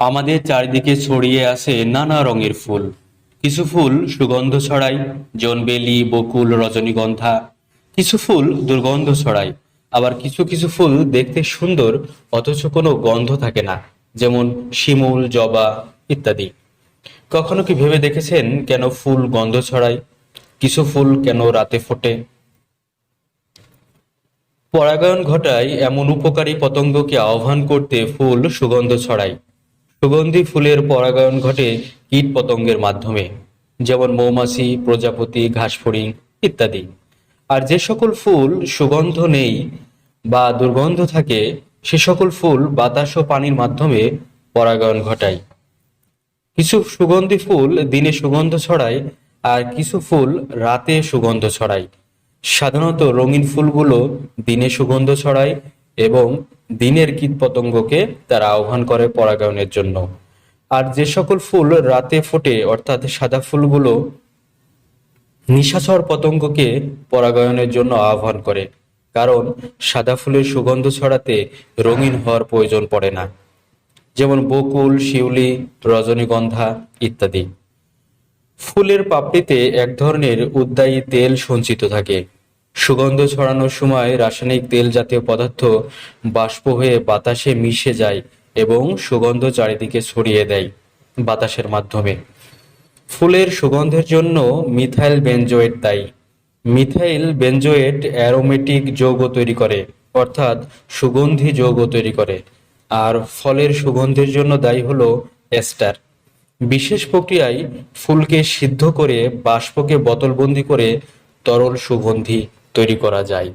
আমাদের চারিদিকে ছড়িয়ে আছে নানা রঙের ফুল। কিছু ফুল সুগন্ধ ছড়ায় জনবেলি বকুল, রজনীগন্ধা। কিছু ফুল দুর্গন্ধ ছড়ায়, আবার কিছু কিছু ফুল দেখতে সুন্দর, অথচ কোনো গন্ধ থাকে না, যেমন শিমুল, জবা ইত্যাদি। কখনো কি ভেবে দেখেছেন কেন ফুল গন্ধ ছড়ায়? কিছু ফুল কেন রাতে ফোটে? পরাগায়ন ঘটায় এমন উপকারী পতঙ্গকে আহ্বান করতে ফুল সুগন্ধ ছড়ায়। সুগন্ধি ফুলের পরাগায়ন ঘটে কীট পতঙ্গের মাধ্যমে, যেমন মৌমাছি, প্রজাপতি, ঘাসফড়িং ইত্যাদি। আর যে সকল ফুল সুগন্ধ নেই বা দুর্গন্ধ থাকে, সে সকল ফুল বাতাস ও পানির মাধ্যমে পরাগায়ন ঘটায়। কিছু সুগন্ধি ফুল দিনে সুগন্ধ ছড়ায়, আর কিছু ফুল রাতে সুগন্ধ ছড়ায়। সাধারণত রঙিন ফুলগুলো দিনে সুগন্ধ ছড়ায় এবং দিনের কীটপতঙ্গকে তারা আহ্বান করে পরাগায়নের জন্য। আর যে সকল ফুল রাতে ফোটে, অর্থাৎ সাদা ফুলগুলো নিশাচর পতঙ্গকে পরাগায়নের জন্য আহ্বান করে, কারণ সাদা ফুলের সুগন্ধ ছড়াতে রঙিন হওয়ার প্রয়োজন পড়ে না। যেমন বকুল, শিউলি, রজনীগন্ধা ইত্যাদি। ফুলের পাপড়িতে এক ধরনের উদ্দায়ী তেল সঞ্চিত থাকে। সুগন্ধ ছড়ানোর সময় রাসায়নিক তেল জাতীয় পদার্থ বাষ্প হয়ে বাতাসে মিশে যায় এবং সুগন্ধ চারিদিকে ছড়িয়ে দেয় বাতাসের মাধ্যমে। ফুলের সুগন্ধের জন্য মিথাইল বেনজোয়েট দায়ী। মিথাইল বেনজোয়েট অ্যারোমেটিক যৌগ তৈরি করে, অর্থাৎ সুগন্ধি যৌগ তৈরি করে, আর ফলের সুগন্ধের জন্য দায়ী হলো এস্টার। বিশেষ প্রক্রিয়ায় ফুলকে সিদ্ধ করে বাষ্পকে বোতলবন্দি করে তরল সুগন্ধি তৈরি করা যায়।